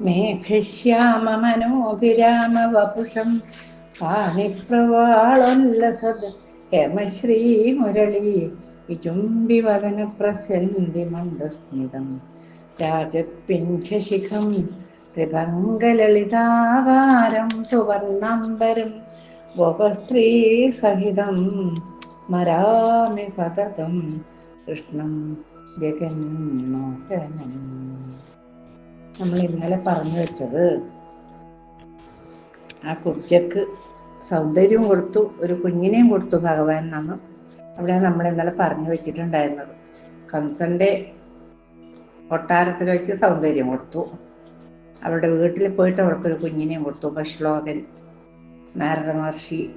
മേഘശ്യാമമനോഭിരാമവപുഷം പാണിപ്രവാളോല്ലസത് വിചുംബി വദന പ്രസന്ധി മന്ദസ്മിതം. രാജത്പിഞ്ചശിഖം ത്രിഭംഗലളിതാകാരം സുവർണാംബരം. ഗോപസ്ത്രീ സഹിതം മരാമി സതതം. കൃഷ്ണം ജഗന്മോഹനം. നമ്മൾ ഇന്നലെ പറഞ്ഞു വെച്ചത് ആ കുട്ടിക്ക് സൗന്ദര്യവും കൊടുത്തു ഒരു കുഞ്ഞിനെയും കൊടുത്തു ഭഗവാൻ എന്നാണ് അവിടെ നമ്മൾ ഇന്നലെ പറഞ്ഞു വെച്ചിട്ടുണ്ടായിരുന്നത്. കംസന്റെ കൊട്ടാരത്തിൽ വെച്ച് സൗന്ദര്യം കൊടുത്തു. അവരുടെ വീട്ടിൽ പോയിട്ട് അവർക്കൊരു കുഞ്ഞിനെയും കൊടുത്തു. ഉപശ്ലോകൻ നാരദ മഹർഷി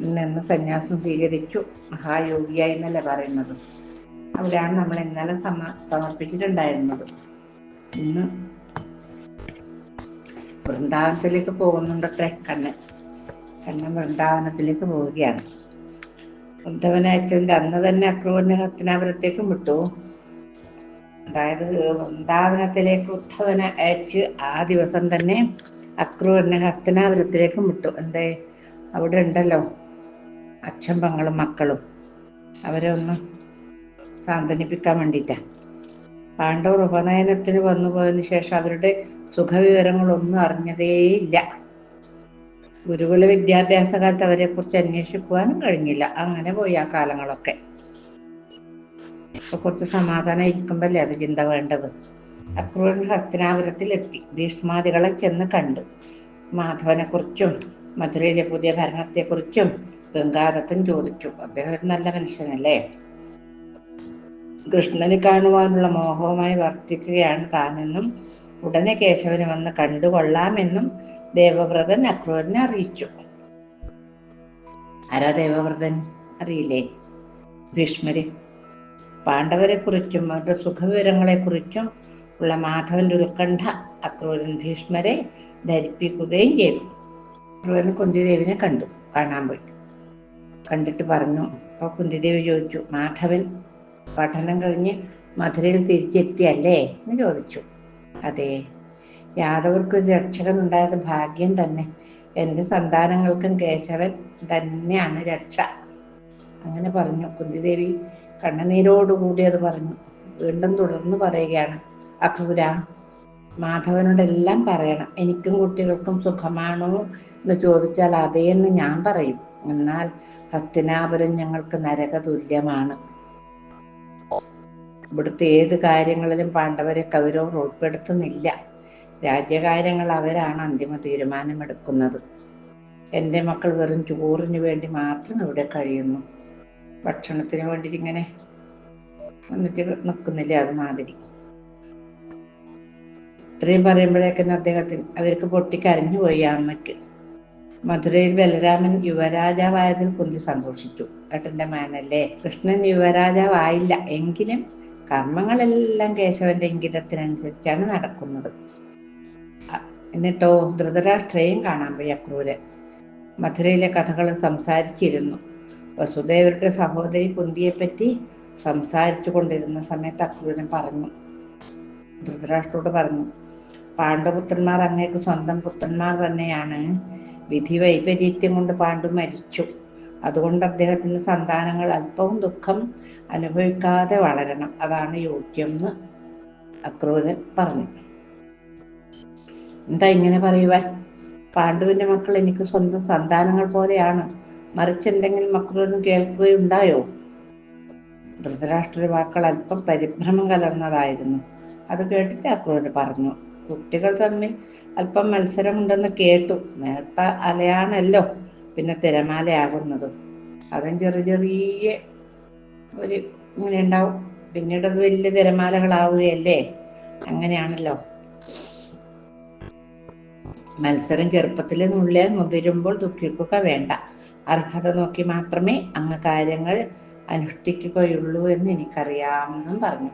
നിന്ന് സന്യാസം സ്വീകരിച്ചു. മഹായോഗിയായി എന്നല്ലേ പറയുന്നത്. അവിടെയാണ് നമ്മൾ ഇന്നലെ സമ സമർപ്പിച്ചിട്ടുണ്ടായിരുന്നത്. ഇന്ന് വൃന്ദാവനത്തിലേക്ക് പോകുന്നുണ്ടത്രേ കണ്ണൻ. കണ്ണൻ വൃന്ദാവനത്തിലേക്ക് പോവുകയാണ്. ഉദ്ധവൻ അച്ഛന്റെ അന്ന് തന്നെ അക്രൂരനെ ഹസ്തനാപുരത്തേക്കും വിട്ടു. അതായത് വൃന്ദാവനത്തിലേക്ക് ഉദ്ധവനെ അയച്ച് ആ ദിവസം തന്നെ അക്രൂരനെ ഹസ്തനാപുരത്തിലേക്കും വിട്ടു. എന്തേ? അവിടെ ഉണ്ടല്ലോ അച്ഛൻ പങ്ങളും മക്കളും. അവരെ ഒന്ന് സാന്ത്വനിപ്പിക്കാൻ വേണ്ടിയിട്ടാണ് പാണ്ഡവർ ഉപനയനത്തിന് വന്നു പോയതിന് ശേഷം അവരുടെ സുഖവിവരങ്ങളൊന്നും അറിഞ്ഞതേയില്ല. ഗുരുകുല വിദ്യാഭ്യാസ കാലത്ത് അവരെ കുറിച്ച് അന്വേഷിക്കുവാനും കഴിഞ്ഞില്ല. അങ്ങനെ പോയി ആ കാലങ്ങളൊക്കെ. കുറച്ച് സമാധാനം ഇരിക്കുമ്പല്ലേ അത് ചിന്ത വേണ്ടത്. അക്രൂരൻ ഹസ്തനാപുരത്തിലെത്തി. ഭീഷ്മാദികളെ ചെന്ന് കണ്ടു. മാധവനെ കുറിച്ചും മധുരയിലെ പുതിയ ഭരണത്തെക്കുറിച്ചും ഗംഗാദത്തൻ ചോദിച്ചു. അദ്ദേഹം ഒരു നല്ല മനുഷ്യനല്ലേ? കൃഷ്ണനെ കാണുവാനുള്ള മോഹവുമായി വർത്തിക്കുകയാണ് താനെന്നും ഉടനെ കേശവനെ വന്ന് കണ്ടുകൊള്ളാമെന്നും ദേവവ്രതൻ അക്രൂരനെ അറിയിച്ചു. ആരാ ദേവവ്രതൻ? അറിയില്ലേ? ഭീഷ്മര്. പാണ്ഡവരെ കുറിച്ചും അവരുടെ സുഖവിവരങ്ങളെ കുറിച്ചും ഉള്ള മാധവന്റെ ഉത്കണ്ഠ അക്രൂരൻ ഭീഷ്മരെ ധരിപ്പിക്കുകയും ചെയ്തു. അക്രൂരൻ കുന്തിദേവിനെ കണ്ടു. കാണാൻ പോയി. കണ്ടിട്ട് പറഞ്ഞു. അപ്പൊ കുന്തിദേവി ചോദിച്ചു മാധവൻ പഠനം കഴിഞ്ഞ് മധുരയിൽ തിരിച്ചെത്തിയല്ലേ എന്ന് ചോദിച്ചു. അതെ യാദവർക്ക് ഒരു രക്ഷകൻ ഉണ്ടായത് ഭാഗ്യം തന്നെ. എന്റെ സന്താനങ്ങൾക്കും കേശവൻ തന്നെയാണ് രക്ഷ. അങ്ങനെ പറഞ്ഞു. കുന്തിദേവി കണ്ണുനീരോടുകൂടി അത് പറഞ്ഞു. വീണ്ടും തുടർന്ന് പറയുകയാണ് അക്രൂര മാധവനോടെല്ലാം പറയണം. എനിക്കും കുട്ടികൾക്കും സുഖമാണോ എന്ന് ചോദിച്ചാൽ അതേന്ന് ഞാൻ പറയും. എന്നാൽ ഹസ്തിനാപുരം ഞങ്ങൾക്ക് നരക തുല്യമാണ് ഇവിടുത്തെ ഏത് കാര്യങ്ങളിലും പാണ്ഡവരെ കൗരവർ ഉൾപ്പെടുത്തുന്നില്ല. രാജ്യകാര്യങ്ങൾ അവരാണ് അന്തിമ തീരുമാനമെടുക്കുന്നത്. എന്റെ മക്കൾ വെറും ചോറിന് വേണ്ടി മാത്രം ഇവിടെ കഴിയുന്നു. ഭക്ഷണത്തിന് വേണ്ടി ഇങ്ങനെ വന്നിട്ട് നിൽക്കുന്നില്ല അത് മാതിരി ഇത്രയും പറയുമ്പോഴേക്കും അദ്ദേഹത്തിന് അവർക്ക് പൊട്ടിക്കരഞ്ഞു പോയി അമ്മയ്ക്ക്. മധുരയിൽ ബലരാമൻ യുവരാജാവായതിൽ കുന്തി സന്തോഷിച്ചു. ഏട്ടന്റെ മാനല്ലേ? കൃഷ്ണൻ യുവരാജാവായില്ല. എങ്കിലും കർമ്മങ്ങളെല്ലാം കേശവന്റെ ഇംഗിതത്തിനനുസരിച്ചാണ് നടക്കുന്നത്. എന്നിട്ടോ ധൃതരാഷ്ട്രയും കാണാൻ പോയി അക്രൂരൻ മധുരയിലെ കഥകൾ സംസാരിച്ചിരുന്നു. വസുദേവരുടെ സഹോദരി കുന്തിയെപ്പറ്റി സംസാരിച്ചു കൊണ്ടിരുന്ന സമയത്ത് അക്രൂരൻ പറഞ്ഞു. ധൃതരാഷ്ട്രോട് പറഞ്ഞു പാണ്ഡുപുത്രന്മാർ അങ്ങേക്ക് സ്വന്തം പുത്രന്മാർ തന്നെയാണ്. വിധി വൈപരീത്യം കൊണ്ട് പാണ്ഡു മരിച്ചു. അതുകൊണ്ട് അദ്ദേഹത്തിന്റെ സന്താനങ്ങൾ അല്പവും ദുഃഖം അനുഭവിക്കാതെ വളരണം. അതാണ് യോഗ്യം എന്ന് അക്രൂരൻ പറഞ്ഞു. എന്താ ഇങ്ങനെ പറയുവാൻ? പാണ്ഡുവിന്റെ മക്കൾ എനിക്ക് സ്വന്തം സന്താനങ്ങൾ പോലെയാണ്. മറിച്ച് എന്തെങ്കിലും അക്രൂരൻ കേൾക്കുകയുണ്ടായോ? ധൃതരാഷ്ട്ര വാക്കൾ അല്പം പരിഭ്രമം കലർന്നതായിരുന്നു. അത് കേട്ടിട്ട് അക്രൂരൻ പറഞ്ഞു. കുട്ടികൾ തമ്മിൽ അല്പം മത്സരമുണ്ടെന്ന് കേട്ടു. നേർത്ത അലയാണല്ലോ പിന്നെ തിരമാലയാകുന്നത്. അതും ചെറിയ ചെറിയ ഒരു ഇങ്ങനെ ഉണ്ടാവും. പിന്നീട് അത് വലിയ തിരമാലകളാവുകയല്ലേ? അങ്ങനെയാണല്ലോ. മത്സരം ചെറുപ്പത്തിൽ നുള്ളിയാൽ മുതിരുമ്പോൾ ദുഃഖിക്കുക വേണ്ട. അർഹത നോക്കി മാത്രമേ അങ്ങ് കാര്യങ്ങൾ അനുഷ്ഠിക്കുകയുള്ളൂ എന്ന് എനിക്കറിയാമെന്നും പറഞ്ഞു.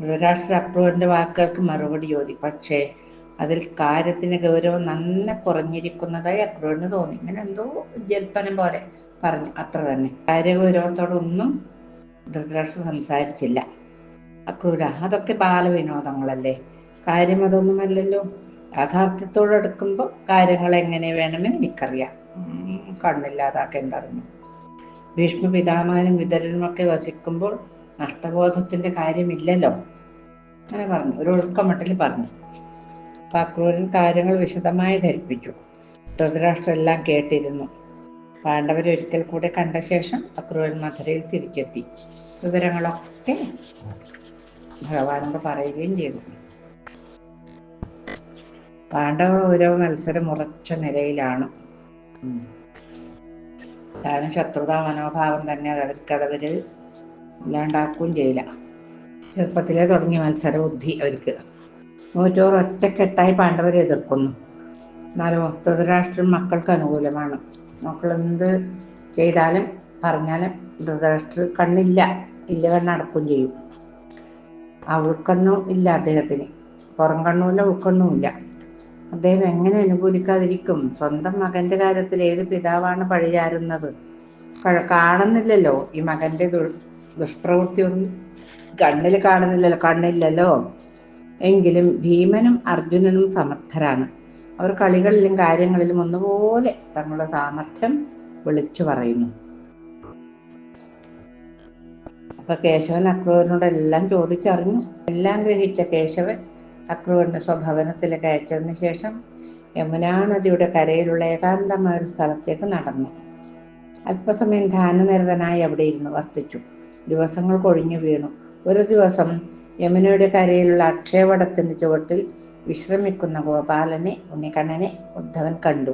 ധൃതരാഷ്ട്ര അക്രൂരന്റെ വാക്കുകൾക്ക് മറുപടി ചോദി. പക്ഷേ അതിൽ കാര്യത്തിന് ഗൗരവം നന്നെ കുറഞ്ഞിരിക്കുന്നതായി അക്രൂരന് തോന്നി. ഇങ്ങനെ എന്തോ ജൽപ്പനം പോലെ. പറഞ്ഞു. അത്ര തന്നെ. കാര്യഗൗരവത്തോടൊന്നും ധൃതരാഷ്ട്ര സംസാരിച്ചില്ല. അക്രൂര. അതൊക്കെ ബാലവിനോദങ്ങളല്ലേ? കാര്യം അതൊന്നുമല്ലല്ലോ. യാഥാർത്ഥ്യത്തോടെടുക്കുമ്പോൾ കാര്യങ്ങൾ എങ്ങനെ വേണമെന്ന് എനിക്കറിയാം. കണ്ണില്ലാതാക്കാൻ തറഞ്ഞു ഭീഷ്മ പിതാമഹനും വിതരനുമൊക്കെ വസിക്കുമ്പോൾ നഷ്ടബോധത്തിന്റെ കാര്യമില്ലല്ലോ. അങ്ങനെ പറഞ്ഞു. ഒരു ഒഴുക്കമട്ടിൽ പറഞ്ഞു. അപ്പൊ അക്രൂരൻ കാര്യങ്ങൾ വിശദമായി ധരിപ്പിച്ചു. ധൃതരാഷ്ട്രം എല്ലാം കേട്ടിരുന്നു. പാണ്ഡവരെ ഒരിക്കൽ കൂടെ കണ്ട ശേഷം അക്രൂരൻ മധുരയിൽ തിരിച്ചെത്തി. വിവരങ്ങളൊക്കെ ഭഗവാനോട് പറയുകയും ചെയ്തു. പാണ്ഡവ ഓരോ മത്സരം ഉറച്ച നിലയിലാണ്. താനും ശത്രുതാ മനോഭാവം തന്നെ അവർക്ക് അതവര് ഇല്ലാണ്ടാക്കുകയും ചെയ്യില്ല. ചെറുപ്പത്തിലേ തുടങ്ങിയ മത്സര ബുദ്ധി അവർക്ക്. നൂറ്റോറ് ഒറ്റക്കെട്ടായി പാണ്ഡവരെ എതിർക്കുന്നു. എന്നാലും ധൃതരാഷ്ട്രം മക്കൾക്ക് അനുകൂലമാണ്. മക്കൾ എന്ത് ചെയ്താലും പറഞ്ഞാലും ധൃതരാഷ്ട്ര കണ്ണില്ല. ഇല്ല കണ്ണടക്കും ചെയ്യും. ആ ഉൾക്കണ്ണും ഇല്ല അദ്ദേഹത്തിന്. പുറം കണ്ണുമില്ല ഉൾക്കണ്ണുമില്ല അദ്ദേഹം എങ്ങനെ അനുകൂലിക്കാതിരിക്കും? സ്വന്തം മകന്റെ കാര്യത്തിൽ ഏത് പിതാവാണ് പഴിചാരുന്നത്? കാണുന്നില്ലല്ലോ. ഈ മകന്റെ ദുഷ്പ്രവൃത്തി ഒന്നും കണ്ണിൽ കാണുന്നില്ലല്ലോ കണ്ണില്ലല്ലോ. എങ്കിലും ഭീമനും അർജുനനും സമർത്ഥരാണ്. അവർ കളികളിലും കാര്യങ്ങളിലും ഒന്നുപോലെ തങ്ങളുടെ സാമർഥ്യം വിളിച്ചു പറയുന്നു. അപ്പൊ കേശവൻ അക്രൂരനോട് എല്ലാം ചോദിച്ചറിഞ്ഞു. എല്ലാം ഗ്രഹിച്ച കേശവൻ അക്രൂരന്റെ സ്വഭവനത്തിലേക്ക് അയച്ചതിന് ശേഷം യമുനാ നദിയുടെ കരയിലുള്ള ഏകാന്തമായ ഒരു സ്ഥലത്തേക്ക് നടന്നു. അല്പസമയം ധ്യാനനിരതനായി അവിടെ ഇരുന്ന് വർത്തിച്ചു. ദിവസങ്ങൾ കൊഴിഞ്ഞു വീണു. ഒരു ദിവസം യമുനയുടെ കരയിലുള്ള അക്ഷയവടത്തിന്റെ ചുവട്ടിൽ വിശ്രമിക്കുന്ന ഗോപാലനെ ഉണ്ണിക്കണ്ണനെ ഉദ്ധവൻ കണ്ടു.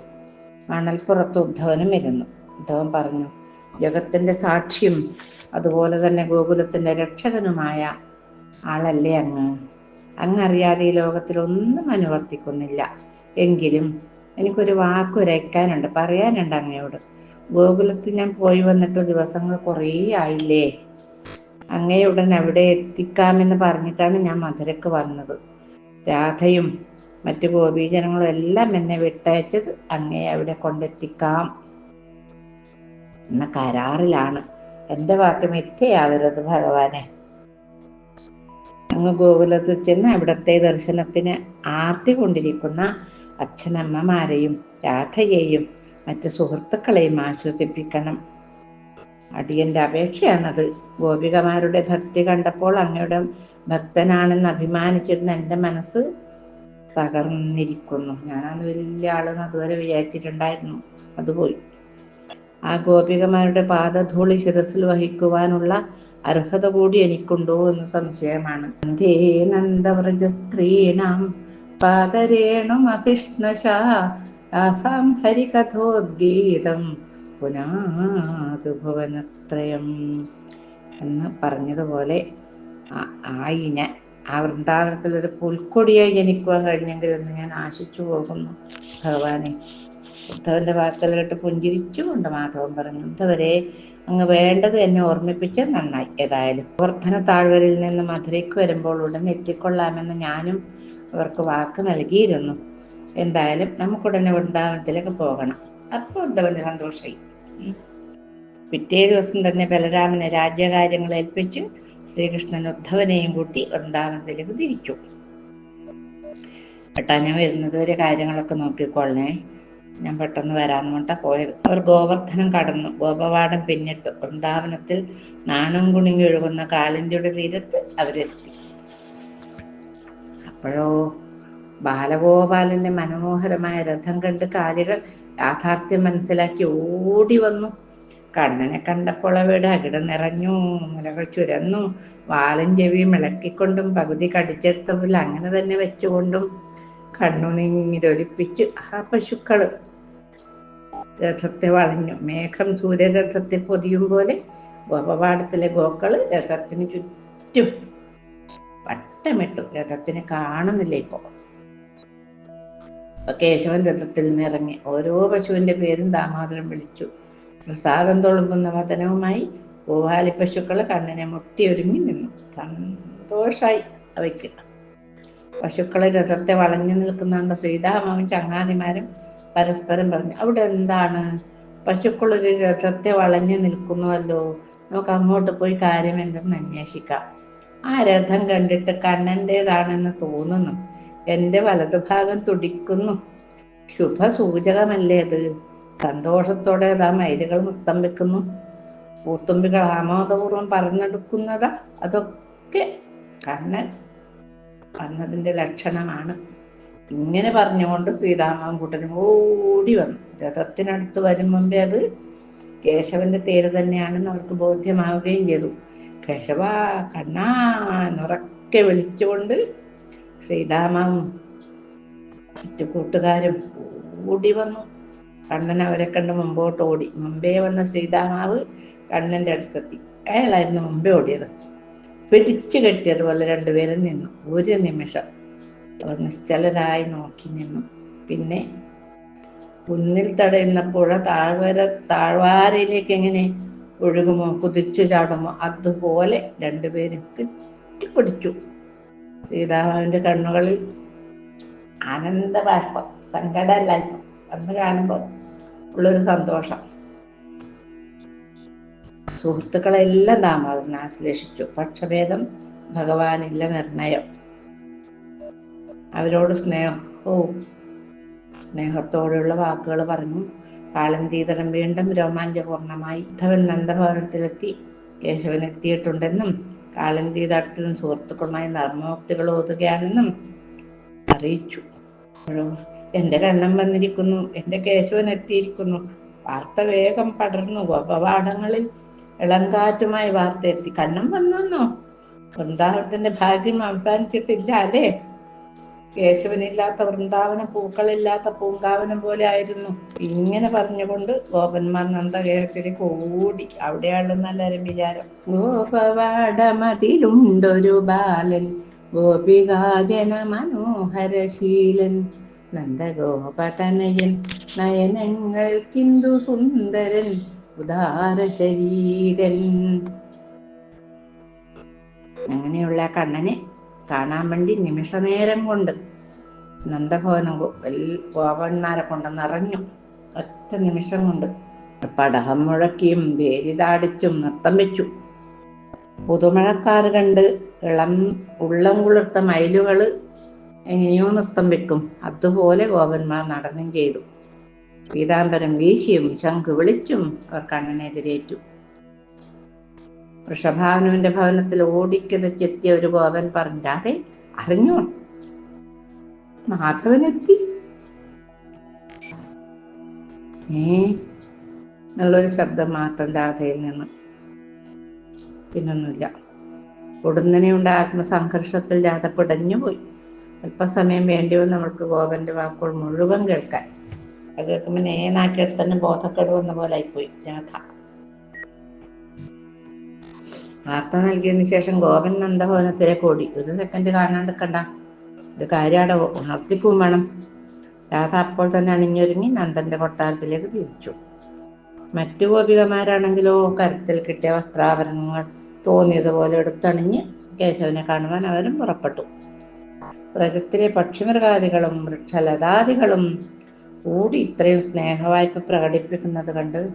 മണൽപ്പുറത്ത് ഉദ്ധവനും ഇരുന്നു. ഉദ്ധവൻ പറഞ്ഞു ജഗത്തിന്റെ സാക്ഷിയും അതുപോലെ തന്നെ ഗോകുലത്തിന്റെ രക്ഷകനുമായ ആളല്ലേ അങ്ങ്? അങ്ങറിയാതെ ഈ ലോകത്തിൽ ഒന്നും അനുവർത്തിക്കുന്നില്ല. എങ്കിലും എനിക്കൊരു വാക്കുരയ്ക്കാനുണ്ട് പറയാനുണ്ട് അങ്ങയോട്. ഗോകുലത്തിൽ ഞാൻ പോയി വന്നിട്ട് ദിവസങ്ങൾ കുറേ ആയില്ലേ? അങ്ങയുടൻ അവിടെ എത്തിക്കാമെന്ന് പറഞ്ഞിട്ടാണ് ഞാൻ മധുരക്ക് വന്നത്. രാധയും മറ്റു ഗോപീജനങ്ങളും എല്ലാം എന്നെ വിട്ടയച്ചത് അങ്ങേ അവിടെ കൊണ്ടെത്തിക്കാം. എന്ന കരാറിലാണ്. എന്റെ വാക്ക് മിഥ്യയാവരുത് ഭഗവാനെ. അങ്ങ് ഗോകുലത്തിൽ ചെന്ന് അവിടത്തെ ദർശനത്തിന് ആർത്തി കൊണ്ടിരിക്കുന്ന അച്ഛനമ്മമാരെയും രാധയെയും മറ്റു സുഹൃത്തുക്കളെയും ആശ്വസിപ്പിക്കണം. അടിയന്റെ അപേക്ഷയാണത്. ഗോപികമാരുടെ ഭക്തി കണ്ടപ്പോൾ അങ്ങയുടെ ഭക്തനാണെന്ന് അഭിമാനിച്ചിരുന്ന എന്റെ മനസ്സ് തകർന്നിരിക്കുന്നു. ഞാനന്ന് വലിയ ആളെന്ന് അതുവരെ വിചാരിച്ചിട്ടുണ്ടായിരുന്നു. അതുപോയി ആ ഗോപികമാരുടെ പാദധൂളി ശിരസിൽ വഹിക്കുവാനുള്ള അർഹത കൂടി എനിക്കുണ്ടോ എന്ന് സംശയമാണ്. നന്ദേ നന്ദവ്രജ സ്ത്രീണാം പാദരേണുമഭിഷ്ണശാസാം ഹരികഥോദ്ഗീതം. പുനാതു ഭുവനത്രയം എന്ന് പറഞ്ഞതുപോലെ ആയി ഞാൻ ആ വൃന്ദാവനത്തിൽ ഒരു പുൽക്കൊടിയായി ജനിക്കുവാൻ കഴിഞ്ഞെങ്കിൽ എന്ന് ഞാൻ ആശിച്ചു പോകുന്നു ഭഗവാനെ ഉദ്ധവന്റെ വാക്കുകൾ കേട്ട് പുഞ്ചിരിച്ചുകൊണ്ട് മാധവൻ പറഞ്ഞു ഉദ്ധവരെ അങ്ങ് വേണ്ടത് എന്നെ ഓർമ്മിപ്പിച്ച് നന്നായി ഏതായാലും വർധന താഴ്വരയിൽ നിന്ന് മധുരയ്ക്ക് വരുമ്പോൾ ഉടൻ എത്തിക്കൊള്ളാമെന്ന് ഞാനും അവർക്ക് വാക്ക് നൽകിയിരുന്നു എന്തായാലും നമുക്കുടനെ വൃന്ദാവനത്തിലേക്ക് പോകണം അപ്പോൾ ഉദ്ധവന് സന്തോഷമായി പിറ്റേ ദിവസം തന്നെ ബലരാമനെ രാജ്യകാര്യങ്ങൾ ഏൽപ്പിച്ച് ശ്രീകൃഷ്ണൻ ഉദ്ധവനെയും കൂട്ടി വൃന്ദാവനത്തിലേക്ക് തിരിച്ചു. ഏട്ടാ ഞാൻ വരുന്നത് വരെ കാര്യങ്ങളൊക്കെ നോക്കിക്കോളണേ. ഞാൻ പെട്ടെന്ന് വരാന്ന് പറഞ്ഞാ പോയത്. അവർ ഗോവർദ്ധനം കടന്നു. ഗോപവാടം പിന്നിട്ട്. വൃന്ദാവനത്തിൽ നാണം കുണിങ്ങി ഒഴുകുന്ന കാളിന്തിയുടെ തീരത്ത് അവരെത്തി. അപ്പോഴോ ബാലഗോപാലന്റെ മനോഹരമായ രഥം കണ്ട് കാലികൾ യാഥാർത്ഥ്യം മനസ്സിലാക്കി ഓടി വന്നു. കണ്ണനെ കണ്ടപ്പോൾ അവയുടെ അകിട നിറഞ്ഞു മുലകൾ ചുരന്നു വാലും ചെവിയും ഇളക്കിക്കൊണ്ടും പകുതി കടിച്ചെടുത്തപ്പോൾ അങ്ങനെ തന്നെ വെച്ചുകൊണ്ടും കണ്ണുനീരൊലിപ്പിച്ചു ആ പശുക്കൾ. രഥത്തെ വളഞ്ഞു. മേഘം സൂര്യരഥത്തെ പൊതിയും പോലെ ഗോപപാടത്തിലെ ഗോക്കൾ രഥത്തിന് ചുറ്റും വട്ടമിട്ടു. രഥത്തിന് കാണുന്നില്ല ഇപ്പോ കേശവൻ രഥത്തിൽ നിന്ന് ഇറങ്ങി. ഓരോ പശുവിന്റെ പേരും ദാമോദരൻ വിളിച്ചു. പ്രസാദം തുളുമ്പുന്ന വതനവുമായി ഗോപാലി പശുക്കൾ കണ്ണിനെ മുട്ടിയൊരുങ്ങി നിന്നു. സന്തോഷായി അവയ്ക്ക്. പശുക്കളെ രഥത്തെ വളഞ്ഞു നിൽക്കുന്നുണ്ട് ശ്രീതാമാവും ചങ്ങാതിമാരും പരസ്പരം പറഞ്ഞു അവിടെ എന്താണ്? പശുക്കളൊരു രഥത്തെ വളഞ്ഞു നിൽക്കുന്നുവല്ലോ. നമുക്ക് അങ്ങോട്ട് പോയി കാര്യം എന്തെന്ന് അന്വേഷിക്കാം. ആ രഥം കണ്ടിട്ട് കണ്ണന്റെതാണെന്ന് തോന്നുന്നു. എന്റെ വലതുഭാഗം തുടിക്കുന്നു. ശുഭസൂചകമല്ലേ അത്? സന്തോഷത്തോടെ ആ മയിലുകൾ നൃത്തം വെക്കുന്നു. പൂത്തുമ്പികൾ ആമോദപൂർവം പറഞ്ഞെടുക്കുന്നതാ അതൊക്കെ കണ്ണൻ വന്നതിന്റെ ലക്ഷണമാണ്. ഇങ്ങനെ പറഞ്ഞുകൊണ്ട് ശ്രീരാമൻകുട്ടനും ഓടി വന്നു. രഥത്തിനടുത്ത് വരും മുമ്പേ അത് കേശവന്റെ തേര് തന്നെയാണെന്ന് അവർക്ക് ബോധ്യമാവുകയും ചെയ്തു. കേശവ കണ്ണാ എന്നുറക്കെ വിളിച്ചുകൊണ്ട് ശ്രീരാമവും മറ്റു കൂട്ടുകാരും ഓടി വന്നു. കണ്ണൻ അവരെ കണ്ട് മുമ്പോട്ട് ഓടി. മുമ്പേ വന്ന ശ്രീരാമാവ് കണ്ണന്റെ അടുത്തെത്തി. അയാളായിരുന്നു മുമ്പേ ഓടിയത്. പിടിച്ചു കെട്ടിയതുപോലെ രണ്ടുപേരും നിന്നു. ഒരു നിമിഷം അവർ നിശ്ചലരായി നോക്കി നിന്നു. പിന്നെ കുന്നിൽ തടയുന്ന പുഴ താഴ്വര താഴ്വാരയിലേക്ക് എങ്ങനെ ഒഴുകുമോ കുതിച്ചു ചാടുമോ അതുപോലെ രണ്ടുപേരും കെട്ടിപ്പിടിച്ചു. സീതാമാവിന്റെ കണ്ണുകളിൽ ആനന്ദ ബാഷ്പം സങ്കടമല്ലായിരുന്നു അന്ന് കാണുമ്പോൾ ഉള്ളൊരു സന്തോഷം. സുഹൃത്തുക്കളെല്ലാം ദാമോദരൻ ആശ്ലേഷിച്ചു. പക്ഷഭേദം ഭഗവാനില്ല നിർണയം. അവരോട് സ്നേഹവും സ്നേഹത്തോടെയുള്ള വാക്കുകൾ പറഞ്ഞു. കാളന്തീതരം വീണ്ടും രോമാഞ്ചപൂർണമായി. ഉദ്ധവൻ നന്ദഭവനത്തിലെത്തി. കേശവൻ എത്തിയിട്ടുണ്ടെന്നും കാളന്തീതടത്തിലും സുഹൃത്തുക്കളുമായി നർമ്മമുക്തികൾ ഓതുകയാണെന്നും അറിയിച്ചു. എന്റെ കണ്ണൻ വന്നിരിക്കുന്നു എന്റെ കേശവൻ എത്തിയിരിക്കുന്നു വാർത്ത വേഗം പടർന്നു അപവാടങ്ങളിൽ ഇളങ്കാറ്റുമായി വാർത്ത എത്തി. കണ്ണം വന്നോ വൃന്ദാവനത്തിന്റെ ഭാഗ്യം അവസാനിച്ചിട്ടില്ല അല്ലേ? കേശവനില്ലാത്ത വൃന്ദാവനം പൂക്കളില്ലാത്ത പൂങ്കാവനം പോലെ ആയിരുന്നു. ഇങ്ങനെ പറഞ്ഞുകൊണ്ട് ഗോപന്മാർ നന്ദകേരത്തിലേക്ക് ഓടി അവിടെയുള്ള നല്ലൊരു വിചാരം. ഗോപവാടമതിലുണ്ടൊരു ബാലൻ ഗോപികാജന മനോഹരശീലൻ. നന്ദഗോപതനയൻ നയനങ്ങൾക്കിന്ദു സുന്ദരൻ ഉദാര ശരീരൻ അങ്ങനെയുള്ള കണ്ണനെ കാണാൻ വേണ്ടി നിമിഷനേരം കൊണ്ട് നന്ദഭവനം ഗോപന്മാരെ കൊണ്ട് നിറഞ്ഞു. ഒറ്റ നിമിഷം കൊണ്ട് പടഹം മുഴക്കിയും വേരിതാടിച്ചും നൃത്തം വെച്ചു. പുതുമഴക്കാർ കണ്ട് ഇളം ഉള്ളം കുളിർത്ത മയിലുകൾ എങ്ങനെയോ നൃത്തം വെക്കും. അതുപോലെ ഗോപന്മാർ നടനം ചെയ്തു. പീതാംബരം വീശിയും ശംഖ് വിളിച്ചും അവർ കണ്ണനെതിരേറ്റു. വൃഷഭാവനുവിന്റെ ഭവനത്തിൽ ഓടിക്കതച്ചെത്തിയ ഒരു ഗോപൻ പറഞ്ഞാതെ അറിഞ്ഞോ? മാധവനെത്തി. ഏ എന്നുള്ളൊരു ശബ്ദം മാത്രം രാധയിൽ നിന്ന്. പിന്നൊന്നുമില്ല. ഉടനെ ആത്മസംഘർഷത്തിൽ രാധ പിടഞ്ഞുപോയി. അല്പസമയം വേണ്ടി വന്നു നമ്മൾക്ക് ഗോപന്റെ വാക്കുകൾ മുഴുവൻ കേൾക്കാൻ. അത് കേൾക്കുമ്പോൾ നേനാക്കിയെടുത്തന്നെ ബോധക്കേട് വന്ന പോലെ ആയിപ്പോയി രാധ. വാർത്ത നൽകിയതിന് ശേഷം ഗോപൻ നന്ദഭവനത്തിലേക്ക് ഓടി ഒരു സെക്കൻഡ് കാണാണ്ടിക്കണ്ട ഇത് കാര്യാടെ? ഉണർത്തിക്കും വേണം. രാധ അപ്പോൾ തന്നെ അണിഞ്ഞൊരുങ്ങി നന്ദന്റെ കൊട്ടാരത്തിലേക്ക് തിരിച്ചു. മറ്റു ഗോപികമാരാണെങ്കിലോ? കരുത്തിൽ കിട്ടിയ വസ്ത്രാഭരണങ്ങൾ തോന്നിയതുപോലെ എടുത്തണിഞ്ഞ് കേശവനെ കാണുവാൻ അവരും പുറപ്പെട്ടു. വ്രജത്തിലെ പക്ഷിമൃഗാദികളും വൃക്ഷലതാദികളും കൂടി ഇത്രയും സ്നേഹവായ്പ പ്രകടിപ്പിക്കുന്നത് കണ്ട്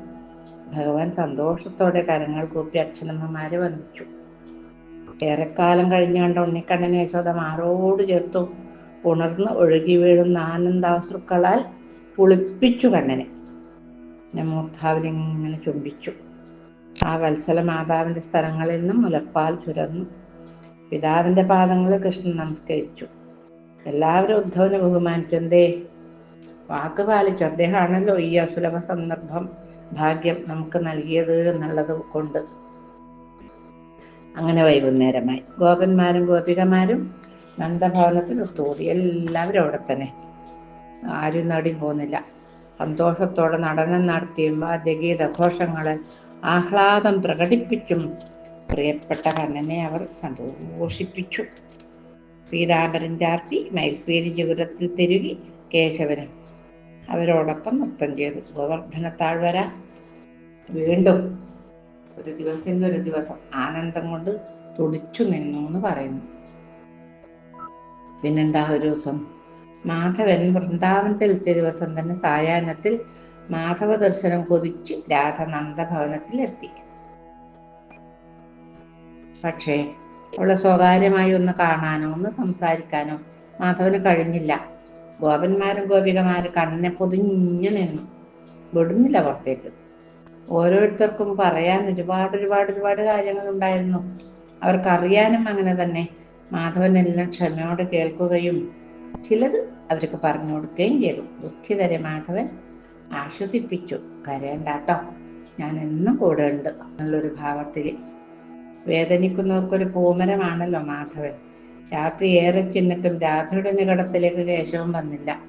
ഭഗവാൻ സന്തോഷത്തോടെ കരങ്ങൾ കൂപ്പി അച്ഛനമ്മമാരെ വന്ദിച്ചു. ഏറെക്കാലം കഴിഞ്ഞുകൊണ്ട് ഉണ്ണിക്കണ്ണൻ യശോദ മാറോട് ചേർത്തു. ഉണർന്ന് ഒഴുകി വീഴുന്ന ആനന്ദാശ്രുക്കളാൽ പുളിപ്പിച്ചു കണ്ണനെ. മൂർധാവിലിങ്ങനെ ചുംബിച്ചു. ആ വത്സല മാതാവിന്റെ സ്ഥലങ്ങളിൽ നിന്നും മുലപ്പാൽ ചുരന്നു. പിതാവിന്റെ പാദങ്ങളിൽ കൃഷ്ണൻ നമസ്കരിച്ചു. എല്ലാവരും ഉദ്ധവനെ ബഹുമാനിച്ചു. എന്തേ? വാക്ക് പാലിച്ചു. അദ്ദേഹമാണല്ലോ ഈ അസുലഭ സന്ദർഭം. ഭാഗ്യം നമുക്ക് നൽകിയത് എന്നുള്ളത് കൊണ്ട്. അങ്ങനെ വൈകുന്നേരമായി. ഗോപന്മാരും ഗോപികമാരും നന്ദഭവനത്തിൽ ഒത്തുകൂടി. എല്ലാവരും അവിടെ തന്നെ. ആരും നടി പോകുന്നില്ല. സന്തോഷത്തോടെ നടനം നടത്തിയും വാദ്യഗീത ഘോഷങ്ങളെ ആഹ്ലാദം പ്രകടിപ്പിച്ചും പ്രിയപ്പെട്ട കണ്ണനെ അവർ സന്തോഷിപ്പിച്ചു. പീതാംബരൻ ചാർത്തി മൈൽപ്പേരി ചുരത്തിൽ തിരുകി കേശവനും അവരോടൊപ്പം നൃത്തം ചെയ്തു. ഗോവർദ്ധന താഴ്വര വീണ്ടും ഒരു ദിവസം ഒരു ദിവസം ആനന്ദം കൊണ്ട് തുടിച്ചു നിന്നു എന്ന് പറയുന്നു. പിന്നെന്താ ഒരു ദിവസം? മാധവൻ വൃന്ദാവനത്തിലെത്തിയ ദിവസം തന്നെ സായാഹ്നത്തിൽ മാധവ ദർശനം കൊതിച്ച് രാധ നന്ദഭവനത്തിൽ എത്തി പക്ഷേ അവളെ സ്വകാര്യമായി ഒന്ന് കാണാനോ ഒന്ന് സംസാരിക്കാനോ മാധവന് കഴിഞ്ഞില്ല. ഗോപന്മാരും ഗോപികമാരും കണ്ണിനെ പൊതിഞ്ഞു നിന്നു. വിടുന്നില്ല പുറത്തേക്ക്. ഓരോരുത്തർക്കും പറയാൻ ഒരുപാട് ഒരുപാട് ഒരുപാട് കാര്യങ്ങൾ ഉണ്ടായിരുന്നു അവർക്കറിയാനും അങ്ങനെ തന്നെ. മാധവൻ എല്ലാം ക്ഷമയോടെ കേൾക്കുകയും ചിലത് അവർക്ക് പറഞ്ഞു കൊടുക്കുകയും ചെയ്തു. ദുഃഖിതരെ മാധവൻ ആശ്വസിപ്പിച്ചു. കരയണ്ടാട്ടോ. ഞാൻ എന്നും കൂടെ ഉണ്ട് എന്നുള്ളൊരു ഭാവത്തിൽ. വേദനിക്കുന്നവർക്കൊരു പൂമരമാണല്ലോ മാധവൻ. രാത്രി ഏറെ ചെന്നിട്ടും രാധയുടെ നികടത്തിലേക്ക് കേശവം വന്നില്ല.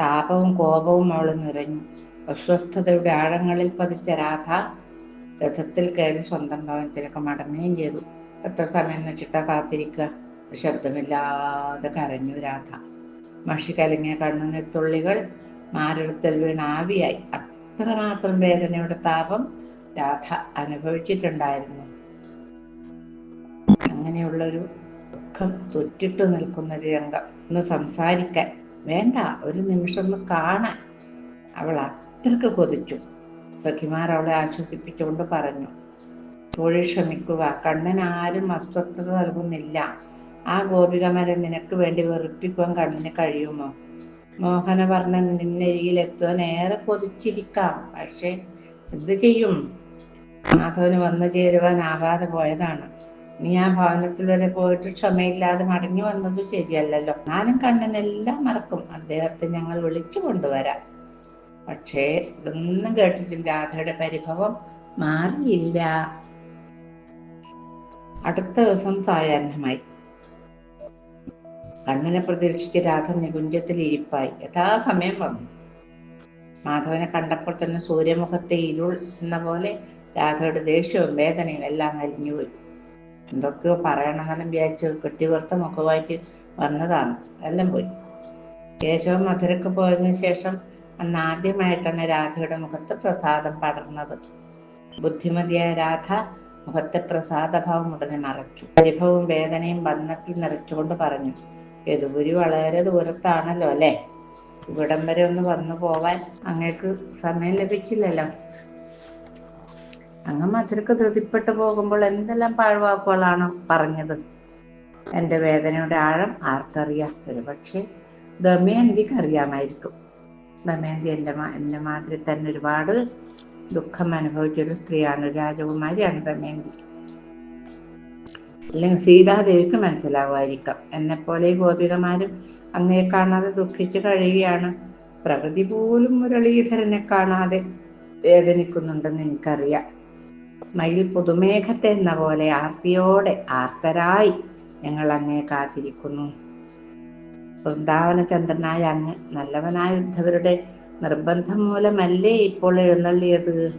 താപവും കോപവും അവൾ നിറഞ്ഞു. അസ്വസ്ഥതയുടെ ആഴങ്ങളിൽ പതിച്ച രാധ രഥത്തിൽ കയറി സ്വന്തം ഭവനത്തിലേക്ക് മടങ്ങുകയും ചെയ്തു. എത്ര സമയം വെച്ചിട്ടാ കാത്തിരിക്കുക? ശബ്ദമില്ലാതെ കരഞ്ഞു രാധ. മഷി കലങ്ങിയ കണ്ണുനീർത്തുള്ളികൾ മാരടത്തിൽ വീണ് ആവിയായി. അത്രമാത്രം വേദനയുടെ താപം രാധ അനുഭവിച്ചിട്ടുണ്ടായിരുന്നു. അങ്ങനെയുള്ളൊരു ദുഃഖം തൊറ്റിട്ട് നിൽക്കുന്ന രംഗം. ഒന്ന് സംസാരിക്കാൻ. വേണ്ട ഒരു നിമിഷം ഒന്ന് കാണാൻ. അവൾ അത്രയ്ക്ക് കൊതിച്ചു. സഖിമാർ അവളെ ആശ്വസിപ്പിച്ചുകൊണ്ട് പറഞ്ഞു തൊഴിൽ ക്ഷമിക്കുക കണ്ണൻ ആരും അസ്വസ്ഥത നൽകുന്നില്ല. ആ ഗോപികമരെ നിനക്ക് വേണ്ടി വെറുപ്പിക്കുവാൻ കണ്ണിന് കഴിയുമോ? മോഹനവർണൻ നിന്നരികിൽ എത്തുവാൻ ഏറെ കൊതിച്ചിരിക്കാം. പക്ഷെ എന്ത് ചെയ്യും? മാധവന് വന്നു ചേരുവാൻ ആവാതെ പോയതാണ്. നീ ആ ഭവനത്തിൽ വരെ പോയിട്ട് ക്ഷമയില്ലാതെ മടങ്ങി വന്നത് ശരിയല്ലല്ലോ. ഞാനും കണ്ണനെല്ലാം മറക്കും. അദ്ദേഹത്തെ ഞങ്ങൾ വിളിച്ചു കൊണ്ടുവരാം. പക്ഷേ ഇതൊന്നും കേട്ടിട്ടും രാധയുടെ പരിഭവം മാറിയില്ല. അടുത്ത ദിവസം സായാഹ്നമായി. കണ്ണനെ പ്രതീക്ഷിച്ച് രാധ നികുഞ്ചത്തിൽ ഇരിപ്പായി. യഥാസമയം വന്നു. മാധവനെ കണ്ടപ്പോൾ തന്നെ സൂര്യമുഖത്തെ ഇരുൾ എന്ന പോലെ രാധയുടെ ദേഷ്യവും വേദനയും എല്ലാം അലിഞ്ഞുപോയി. എന്തൊക്കെയോ പറയണമെന്നും വിചാരിച്ചു കെട്ടിവർത്ത മുഖമായിട്ട് വന്നതാണ്. എല്ലാം പോയി. കേശവൻ മധുരക്ക് പോയതിനു ശേഷം അന്ന് ആദ്യമായിട്ടാണ് രാധയുടെ മുഖത്ത് പ്രസാദം പടർന്നത്. ബുദ്ധിമതിയായ രാധ മുഖത്തെ പ്രസാദഭാവം ഉടനെ മറച്ചു. പരിഭവവും വേദനയും ബന്ധത്തിൽ നിറച്ചുകൊണ്ട് പറഞ്ഞു യദുപുരി വളരെ ദൂരത്താണല്ലോ അല്ലേ? ഇവിടം വരെ ഒന്ന് വന്നു പോവാൻ അങ്ങേക്ക് സമയം ലഭിച്ചില്ലല്ലോ. അങ്ങ് മധുരക്ക് ധൃതിപ്പെട്ടു പോകുമ്പോൾ എന്തെല്ലാം പാഴ്വാക്കുകളാണ് പറഞ്ഞത്. എന്റെ വേദനയുടെ ആഴം ആർക്കറിയാം? ഒരുപക്ഷെ ദമയന്തിക്ക് അറിയാമായിരിക്കും ദമയന്തി എന്റെ എന്റെ മാതിരി തന്നെ ഒരുപാട് ദുഃഖം അനുഭവിച്ചൊരു സ്ത്രീയാണ് രാജകുമാരിയാണ് ദമയന്തി. അല്ലെങ്കിൽ സീതാദേവിക്ക് മനസ്സിലാവുമായിരിക്കാം. എന്നെ പോലെ ഗോപികമാരും അങ്ങയെ കാണാതെ ദുഃഖിച്ചു കഴിയുകയാണ്. പ്രകൃതി പോലും മുരളീധരനെ കാണാതെ വേദനിക്കുന്നുണ്ടെന്ന് എനിക്കറിയാം. മയിൽ പുതുമേഘത്തെ എന്ന പോലെ ആർത്തിയോടെ ആർത്തരായി ഞങ്ങൾ അങ്ങേ കാത്തിരിക്കുന്നു. വൃന്ദാവനചന്ദ്രനായ അങ്ങ് നല്ലവനായ ഉദ്ധവരുടെ നിർബന്ധം മൂലമല്ലേ ഇപ്പോൾ എഴുന്നള്ളിയത്?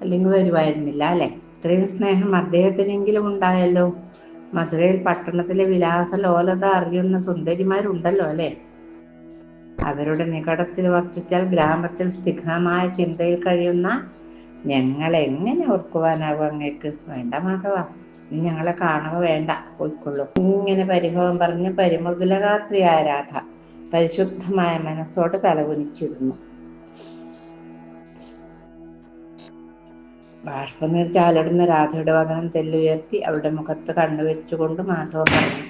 അല്ലെങ്കിൽ വരുമായിരുന്നില്ല അല്ലെ? ഇത്രയും സ്നേഹം അദ്ദേഹത്തിനെങ്കിലും ഉണ്ടായല്ലോ. മധുരയിൽ പട്ടണത്തിലെ വിലാസ ലോലത അറിയുന്ന സുന്ദരിമാരുണ്ടല്ലോ അല്ലെ? അവരുടെ നികടത്തിൽ വർത്തിച്ചാൽ ഗ്രാമത്തിൽ സ്ഥിഗ്ധമായ ചിന്തയിൽ കഴിയുന്ന ഞങ്ങൾ എങ്ങനെ ഓർക്കുവാനാവും അങ്ങേക്ക്? വേണ്ട മാധവ നീ ഞങ്ങളെ കാണുക വേണ്ട പോയിക്കൊള്ളൂ. ഇങ്ങനെ പരിഭവം പറഞ്ഞ് പരിമൃദുലകാത്രിയായ രാധ പരിശുദ്ധമായ മനസ്സോട് തലകുനിച്ചിരുന്നു. ബാഷ്പനീർ ചാലിടുന്ന രാധയുടെ വദനം തെല്ലുയർത്തി അവളുടെ മുഖത്ത് കണ്ണുവെച്ചുകൊണ്ട് മാധവ പറഞ്ഞു.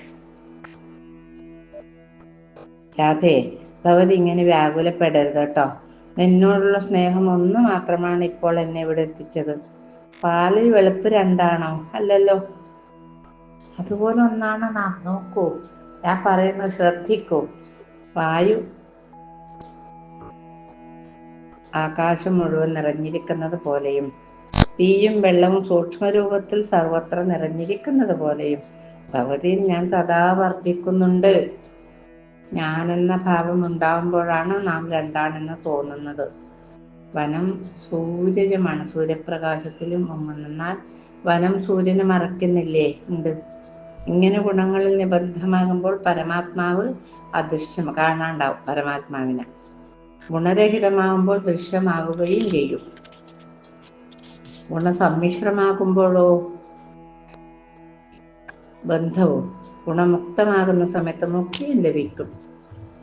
രാധേ ഭവതി ഇങ്ങനെ വ്യാകുലപ്പെടരുത് കേട്ടോ. എന്നോടുള്ള സ്നേഹം ഒന്ന് മാത്രമാണ് ഇപ്പോൾ എന്നെ ഇവിടെ എത്തിച്ചത്. പാലിൽ വെളുപ്പ് രണ്ടാണോ? അല്ലല്ലോ. അതുപോലെ ഒന്നാണ് നാം നോക്കൂ. ഞാൻ പറയുന്നത് ശ്രദ്ധിക്കൂ. വായു ആകാശം മുഴുവൻ നിറഞ്ഞിരിക്കുന്നത് പോലെയും തീയും വെള്ളവും സൂക്ഷ്മരൂപത്തിൽ സർവത്ര നിറഞ്ഞിരിക്കുന്നത് പോലെയും ഭഗവതിയിൽ ഞാൻ സദാ വർദ്ധിക്കുന്നുണ്ട്. ഞാനെന്ന ഭാവം ഉണ്ടാവുമ്പോഴാണ് നാം രണ്ടാണെന്ന് തോന്നുന്നത്. വനം സൂര്യജമാണ്. സൂര്യപ്രകാശത്തിലും മുങ്ങുന്നാൽ വനം സൂര്യനെ മറക്കുന്നില്ലേ ഉണ്ട്. ഇങ്ങനെ ഗുണങ്ങളിൽ നിബദ്ധമാകുമ്പോൾ പരമാത്മാവ് അദൃശ്യം കാണാണ്ടാവും പരമാത്മാവിനെ. ഗുണരഹിതമാകുമ്പോൾ ദൃശ്യമാവുകയും ചെയ്യും. ഗുണസമ്മിശ്രമാകുമ്പോഴോ ബന്ധവും ഗുണമുക്തമാകുന്ന സമയത്ത് മുക്തിയും ലഭിക്കും.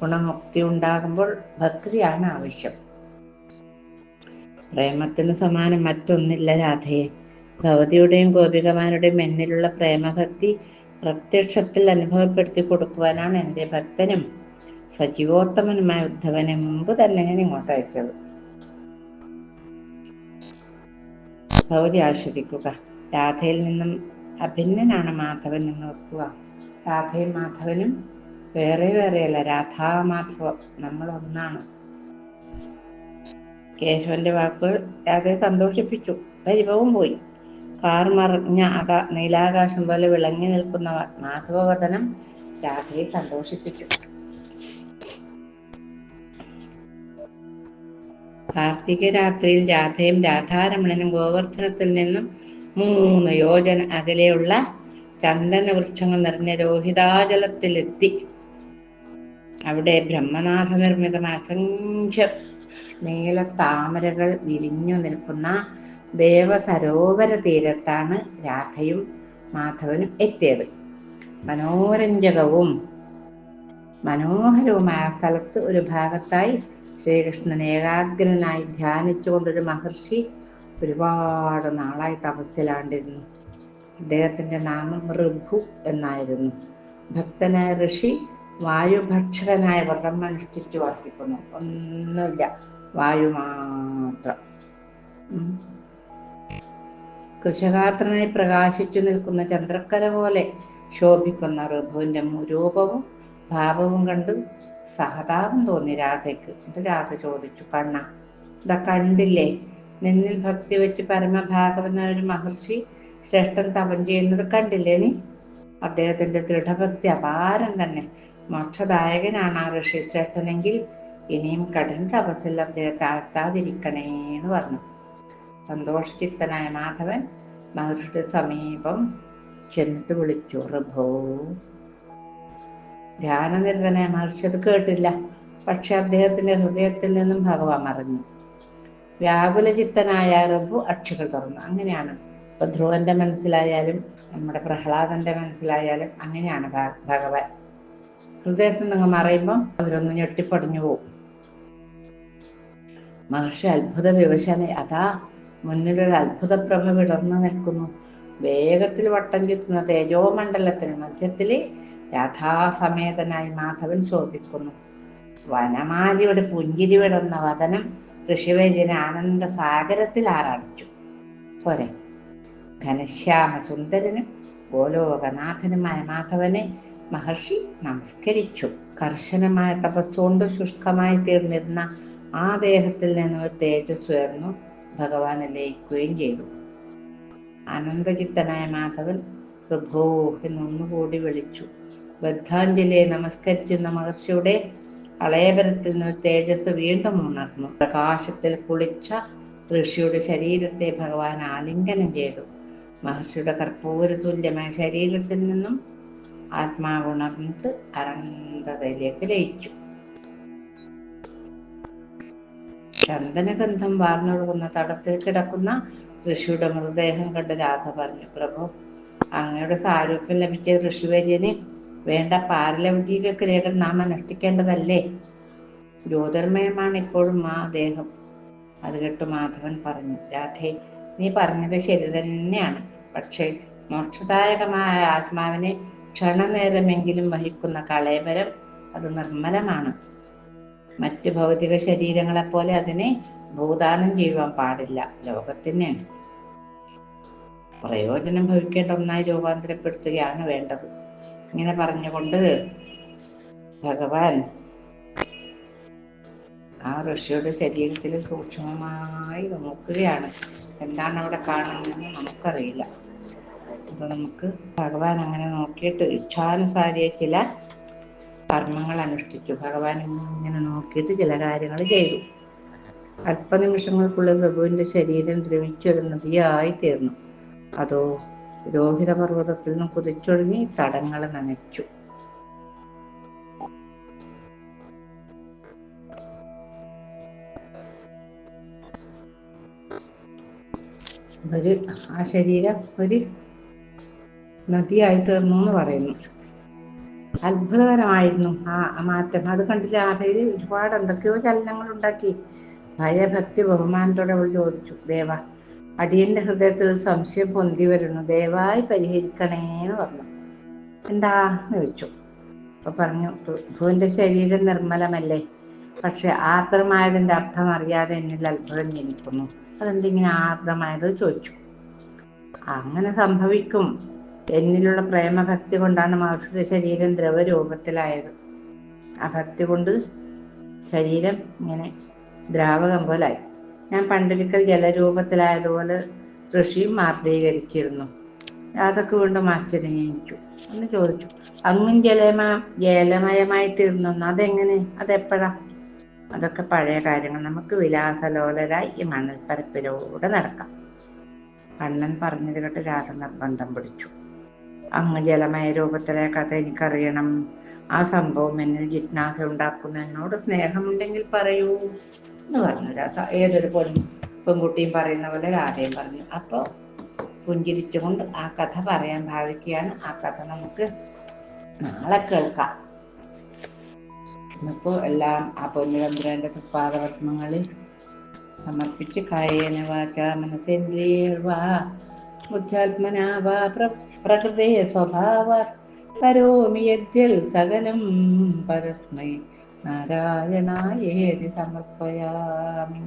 ഗുണമുക്തി ഉണ്ടാകുമ്പോൾ ഭക്തിയാണ് ആവശ്യം. പ്രേമത്തിന് സമാനം മറ്റൊന്നില്ല രാധയെ. ഭവതിയുടെയും ഗോപികമാരുടെയും എന്നിലുള്ള പ്രേമഭക്തി പ്രത്യക്ഷത്തിൽ അനുഭവപ്പെടുത്തി കൊടുക്കുവാനാണ് എന്റെ ഭക്തനും സജീവോത്തമനുമായ ഉദ്ധവനെ മുമ്പ് തന്നെ ഞാൻ ഇങ്ങോട്ട് അയച്ചത്. ഭൗതി ആശ്വസിക്കുക. രാധയിൽ നിന്നും അഭിന്നനാണ് മാധവൻ എന്ന് ഓർക്കുക. രാധയും മാധവനും വേറെ വേറെയല്ല. രാധാ മാധവ നമ്മൾ ഒന്നാണ് കേശവന്റെ വാക്കുകൾ രാധയെ സന്തോഷിപ്പിച്ചു. പരിഭവം പോയി. കാർ മറിഞ്ഞ ആകാ നീലാകാശം പോലെ വിളങ്ങി നിൽക്കുന്ന മാധവവദനം രാധയെ സന്തോഷിപ്പിച്ചു. കാർത്തിക രാത്രിയിൽ രാധയും രാധാരമണനും ഗോവർദ്ധനത്തിൽ നിന്നും മൂന്ന് യോജന അകലെയുള്ള ചന്ദന വൃക്ഷങ്ങൾ നിറഞ്ഞ രോഹിതാചലത്തിലെത്തി. അവിടെ ബ്രഹ്മനാഥ നിർമ്മിതമായ അസംഖ്യം നീല താമരകൾ വിരിഞ്ഞു നിൽക്കുന്ന ദേവസരോവര തീരത്താണ് രാധയും മാധവനും എത്തിയത്. മനോരഞ്ജകവും മനോഹരവുമായ സ്ഥലത്ത് ഒരു ഭാഗത്തായി ശ്രീകൃഷ്ണൻ ഏകാഗ്രനായി ധ്യാനിച്ചുകൊണ്ടൊരു മഹർഷി ഒരുപാട് നാളായി തപസ്സിലാണ്ടിരുന്നു. അദ്ദേഹത്തിന്റെ നാമം ഋഭു എന്നായിരുന്നു. ഭക്തനായ ഋഷി വായുഭക്ഷകനായ വ്രതം അനുഷ്ഠിച്ചു വർത്തിക്കുന്നു. ഒന്നുമില്ല വായു മാത്രം. കൃഷകാത്രനായി പ്രകാശിച്ചു നിൽക്കുന്ന ചന്ദ്രക്കല പോലെ ശോഭിക്കുന്ന ഋഭുവിന്റെ രൂപവും ഭാവവും കണ്ട് സഹതാപം തോന്നി രാധയ്ക്ക്. എന്നിട്ട് രാധ ചോദിച്ചു കണ്ണ ഇതാ കണ്ടില്ലേ? നിന്നിൽ ഭക്തി വെച്ച് പരമഭാഗവനായ ഒരു മഹർഷി ശ്രേഷ്ഠൻ തപം ചെയ്യുന്നത് കണ്ടില്ലേ നീ? അദ്ദേഹത്തിന്റെ ദൃഢഭക്തി അപാരം തന്നെ. മോക്ഷദായകനാണ് ആ ഋഷി ശ്രേഷ്ഠനെങ്കിൽ ഇനിയും കഠിന തപസ്സിൽ അദ്ദേഹത്തെ ആഴ്ത്താതിരിക്കണേ എന്ന് പറഞ്ഞു. സന്തോഷചിത്തനായ മാധവൻ മഹർഷിയുടെ സമീപം ചെന്നിട്ട് വിളിച്ചു ഋഭോ ധ്യാനനിരതനായ മഹർഷി അത് കേട്ടില്ല. പക്ഷെ അദ്ദേഹത്തിന്റെ ഹൃദയത്തിൽ നിന്നും ഭഗവാൻ മറിഞ്ഞു വ്യാകുലചിത്തനായ ഋഭു അക്ഷികൾ തുറന്നു. അങ്ങനെയാണ് ഇപ്പൊ ധ്രുവന്റെ മനസ്സിലായാലും നമ്മുടെ പ്രഹ്ലാദന്റെ മനസ്സിലായാലും അങ്ങനെയാണ് ഭഗവാൻ. ഹൃദയത്തിൽ നിങ്ങൾ മറയുമ്പം അവരൊന്ന് ഞെട്ടിപ്പടിഞ്ഞു പോകും മഹർഷി അത്ഭുത വിവശന അതാ മുന്നിലൊരു അത്ഭുത പ്രഭ വിടർന്നു നിൽക്കുന്നു. വേഗത്തിൽ വട്ടം ചുറ്റുന്ന തേജോമണ്ഡലത്തിന് മധ്യത്തിൽ രാധാസമേതനായി മാധവൻ ശോഭിക്കുന്നു. വനമാലിയുടെ പുഞ്ചിരി വിടുന്ന വതനം ഋഷിവര്യനെ ആനന്ദ സാഗരത്തിൽ ആറാടിച്ചു. പോരെ. ഘനശ്യാമ സുന്ദരനും ഗോലോകനാഥനുമായ മാധവനെ മഹർഷി നമസ്കരിച്ചു. കർശനമായ തപസ്സുകൊണ്ട് ശുഷ്കമായി തീർന്നിരുന്ന ആ ദേഹത്തിൽ നിന്ന് ഒരു തേജസ് ഉയർന്നു ഭഗവാനെ ലയിക്കുകയും ചെയ്തു. അനന്തചിത്തനായ മാധവൻ പ്രഭോ എന്നൊന്നുകൂടി വിളിച്ചു. ബദ്ധാഞ്ജലിയെ നമസ്കരിച്ചിരുന്ന മഹർഷിയുടെ അളയപരത്തിൽ നിന്ന് തേജസ് വീണ്ടും ഉണർന്നു. പ്രകാശത്തിൽ കുളിച്ച ഋഷിയുടെ ശരീരത്തെ ഭഗവാൻ ആലിംഗനം ചെയ്തു. മഹർഷിയുടെ കർപ്പൂരതുല്യമായ ശരീരത്തിൽ നിന്നും ആത്മാവ് ഉണർന്നിട്ട് ലയിച്ചു. ചന്ദനഗന്ധം വാർന്നൊഴുകുന്ന തടത്തിൽ കിടക്കുന്ന ഋഷിയുടെ മൃതദേഹം കണ്ട് രാധ പറഞ്ഞു പ്രഭു അങ്ങയുടെ സാരൂപ്യം ലഭിച്ച ഋഷിവര്യന് വേണ്ട പാരലൗകിക ക്രിയകൾ നാം അനുഷ്ഠിക്കേണ്ടതല്ലേ? ജ്യോതിർമയമാണ് ഇപ്പോഴും ആ ദേഹം. അത് കേട്ട് മാധവൻ പറഞ്ഞു രാധേ നീ പറഞ്ഞത് ശരി തന്നെയാണ്. പക്ഷേ മോക്ഷദായകമായ ആത്മാവിനെ ക്ഷണനേരമെങ്കിലും വഹിക്കുന്ന കളയപരം അത് നിർമ്മലമാണ്. മറ്റു ഭൗതിക ശരീരങ്ങളെപ്പോലെ അതിനെ ഭൂദാനം ചെയ്യുവാൻ പാടില്ല. ലോകത്തിനാണ് പ്രയോജനം ഭവിക്കേണ്ട ഒന്നായി രൂപാന്തരപ്പെടുത്തുകയാണ് വേണ്ടത്. ഇങ്ങനെ പറഞ്ഞുകൊണ്ട് ഭഗവാൻ ആ ഋഷിയുടെ ശരീരത്തിൽ സൂക്ഷ്മമായി നോക്കുകയാണ്. എന്താണ് അവിടെ കാണുന്നതെന്ന് നമുക്കറിയില്ല. അപ്പൊ നമുക്ക് ഭഗവാൻ അങ്ങനെ നോക്കിയിട്ട് ഇച്ഛാനുസാരിയെ ചില കർമ്മങ്ങൾ അനുഷ്ഠിച്ചു. ഭഗവാൻ ഇങ്ങനെ നോക്കിയിട്ട് ചില കാര്യങ്ങൾ ചെയ്തു. അല്പനിമിഷങ്ങൾക്കുള്ളിൽ പ്രഭുവിന്റെ ശരീരം ദ്രവിച്ചൊരു നദിയായി തീർന്നു. അതോ രോഹിത പർവതത്തിൽ നിന്നും കുതിച്ചൊഴുങ്ങി തടങ്ങൾ നനച്ചു. അതൊരു ആ ശരീരം ഒരു നദിയായി തീർന്നു എന്ന് പറയുന്നു. അത്ഭുതകരമായിരുന്നു ആ മാറ്റം. അത് കണ്ടില്ല ആധയിൽ ഒരുപാട് എന്തൊക്കെയോ ചലനങ്ങൾ ഉണ്ടാക്കി ഭയഭക്തി ബഹുമാനത്തോടെ അവൾ ചോദിച്ചു ദേവ അടിയന്റെ ഹൃദയത്തിൽ സംശയം പൊന്തി വരുന്നു. ദയവായി പരിഹരിക്കണേ എന്ന് പറഞ്ഞു. എന്താ? എന്ന് ചോദിച്ചു. അപ്പൊ പറഞ്ഞു ഋതുവിന്റെ ശരീരം നിർമ്മലമല്ലേ? പക്ഷെ ആർദ്രമായതിന്റെ അർത്ഥം അറിയാതെ എന്നിൽ അത്ഭുതം ജനിക്കുന്നു. അതെന്തിങ്ങനെ ആർദ്രമായത് ചോദിച്ചു. അങ്ങനെ സംഭവിക്കും. എന്നിലുള്ള പ്രേമഭക്തി കൊണ്ടാണ് മഹർഷിയുടെ ശരീരം ദ്രവരൂപത്തിലായത്. ആ ഭക്തി കൊണ്ട് ശരീരം ഇങ്ങനെ ദ്രാവകം പോലായി. ഞാൻ പണ്ടൊരിക്കൽ ജലരൂപത്തിലായതുപോലെ ഋഷിയും മാർഗീകരിച്ചിരുന്നു അതൊക്കെ വീണ്ടും ആശ്ചര്യിച്ചു എന്ന് ചോദിച്ചു. അങ്ങും ജലമ ജലമയമായി തീർന്നു അതെങ്ങനെ? അതെപ്പോഴാ? അതൊക്കെ പഴയ കാര്യങ്ങൾ. നമുക്ക് വിലാസലോലരായി ഈ മണൽപ്പരപ്പിലൂടെ നടക്കാം. കണ്ണൻ പറഞ്ഞത് കേട്ട് രാധ നിർബന്ധം പിടിച്ചു. അങ്ങ് ജലമയ രൂപത്തിലെ കഥ എനിക്കറിയണം. ആ സംഭവം എന്നിൽ ജിജ്ഞാസ ഉണ്ടാക്കുന്ന. എന്നോട് സ്നേഹമുണ്ടെങ്കിൽ പറയൂ എന്ന് പറഞ്ഞു രാധ. ഏതൊരു പെൺ പെൺകുട്ടിയും പറയുന്ന പോലെ രാധയും പറഞ്ഞു. അപ്പോൾ പുഞ്ചിരിച്ചുകൊണ്ട് ആ കഥ പറയാൻ ഭാവിക്കുകയാണ്. ആ കഥ നമുക്ക് നാളെ കേൾക്കാം. ഇന്നിപ്പോ എല്ലാം ആ പൊന്നുചന്ദ്രന്റെ പാദപത്മങ്ങളിൽ സമർപ്പിച്ച് കായേന വാച മനസേന്ദ്രിയർവാ ബുദ്ധാത്മനാ വാ പ്രകൃതേ സ്വഭാവ കരോമി യദ്യൽ സകലം പരസ്മൈ നാരായണായേതി സമർപ്പയാമി.